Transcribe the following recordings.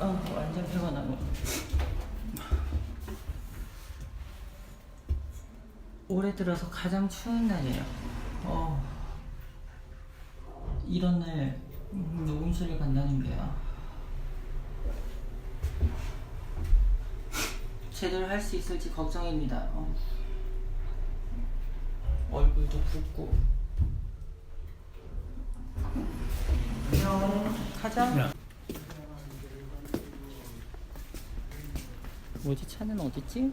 어, 완전 피곤하고. 올해 들어서 가장 추운 날이에요. 어, 이런 날 음, 녹음실을 간다는 게요. 제대로 할 수 있을지 걱정입니다. 어. 얼굴도 붓고. 안녕. 가자. 뭐지 차는 어딨지?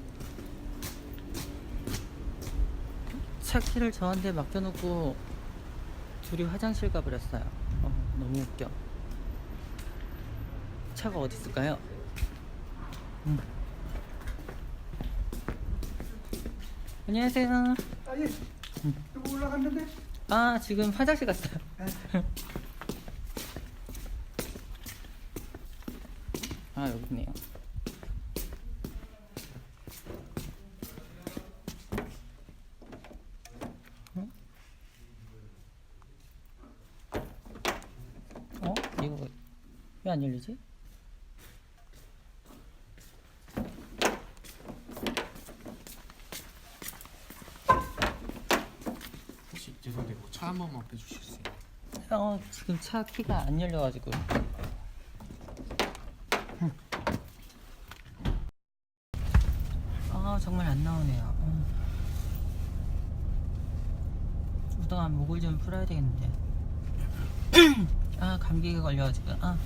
차 키를 저한테 맡겨놓고 둘이 화장실 가버렸어요. 어, 너무 웃겨. 차가 어디 있을까요? 음. 안녕하세요. 아, 예. 여기 올라갔는데? 아 지금 화장실 갔어요. 아 여기 있네요. 응? 어? 이거 왜 안 열리지? 혹시 죄송한데 뭐차 한 번만 빼주실 수 있나요? 어 지금 차 키가 안 열려가지고. 흠. 아 정말 안 나오네요. 음. 그동안 목을 좀 풀어야 되겠는데. 아 감기가 걸려가지고. 아.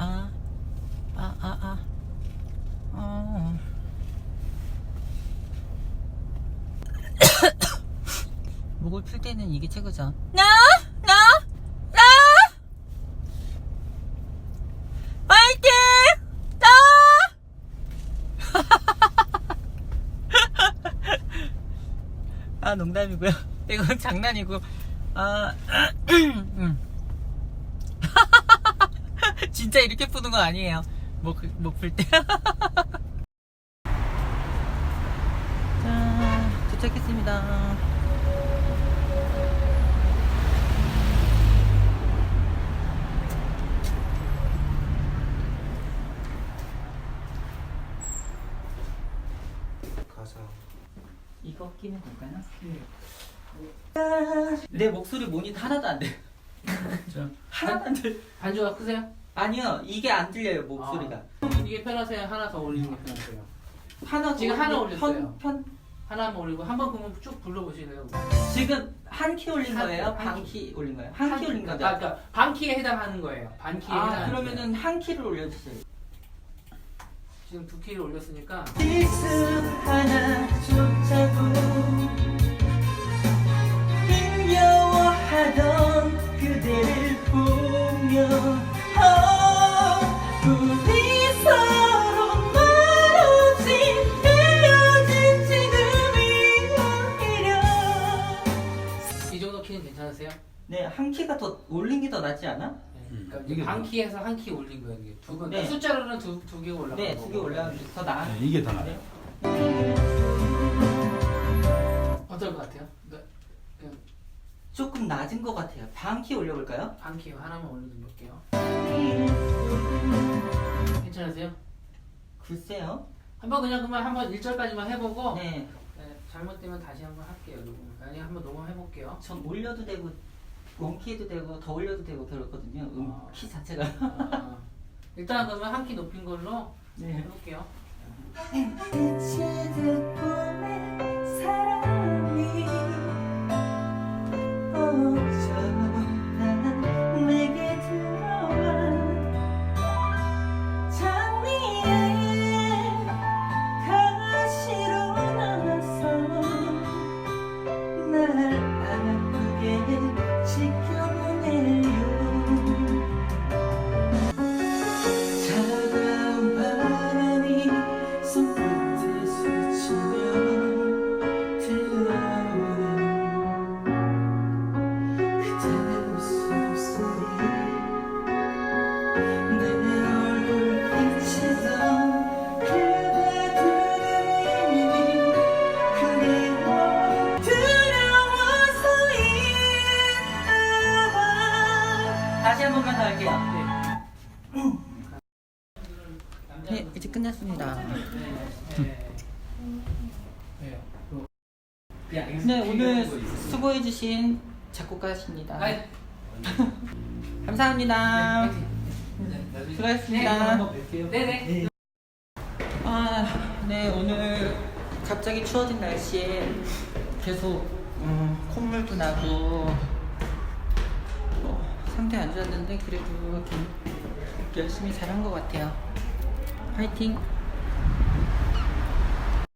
아. 아, 아, 아. 어. 목을 풀 때는 이게 최고죠. 나! 나! 나! 화이팅! 나! 아, 농담이고요. 이건 장난이고. 아, 음. 진짜 이렇게 푸는 거 아니에요. 목, 목풀 때. 자, 도착했습니다. 가사 이거 끼면 될까요? 내 목소리 모니터 하나도 안 돼. 하나도 안 돼. 반주가 크세요? 아니요, 이게 안 들려요 목소리가. 이게 편하세요? 하나 더 올리는 게 편하세요? 하나 지금 더 하나 올리- 올렸어요. 편, 편 하나만 올리고 한 번 그러면 쭉 불러보실래요? 지금 한 키 올린 한 거예요? 키, 반한키 올린 거예요? 한 키 올린 거죠? 아, 그러니까 반 키에 해당하는 거예요. 반 키에 아, 해당하는 그러면은 한 키를 올려주세요. 지금 두 키를 올렸으니까 실수 하나조차도 키가 더 올린 게 더 낫지 않아? 네. 음, 그러니까 이게 반 더- 키에서 한 키 올린 거예요. 이게 두 번. 네. 숫자로는 두 두 개 올라간 네, 거고. 두개 올라가면 더 나아. 네, 이게 더 나아요. 어떨 것 같아요? 네. 조금 낮은 것 같아요. 반 키 올려볼까요? 반키 하나만 올려볼게요. 괜찮으세요? 글쎄요. 한번 그냥 그만 한번 1절까지만 해보고 네, 네, 잘못되면 다시 한번 할게요. 녹음. 아니 한번 녹음해볼게요. 전 올려도 되고 원키 해도 되고 더 올려도 되고 그렇거든요. 음, 아. 키 자체가. 아, 일단 그러면 한 키 높인 걸로 네. 해볼게요. 사람이 다시 한 번만 더 할게요. 네. 네, 이제 끝났습니다. 네, 오늘 수고해주신 작곡가십니다. 감사합니다. 수고하셨습니다. 네네. 아, 네, 오늘 갑자기 추워진 날씨에 계속 음, 콧물도 나고 어, 상태 안 좋았는데 그래도 좀 열심히 잘한 것 같아요. 화이팅!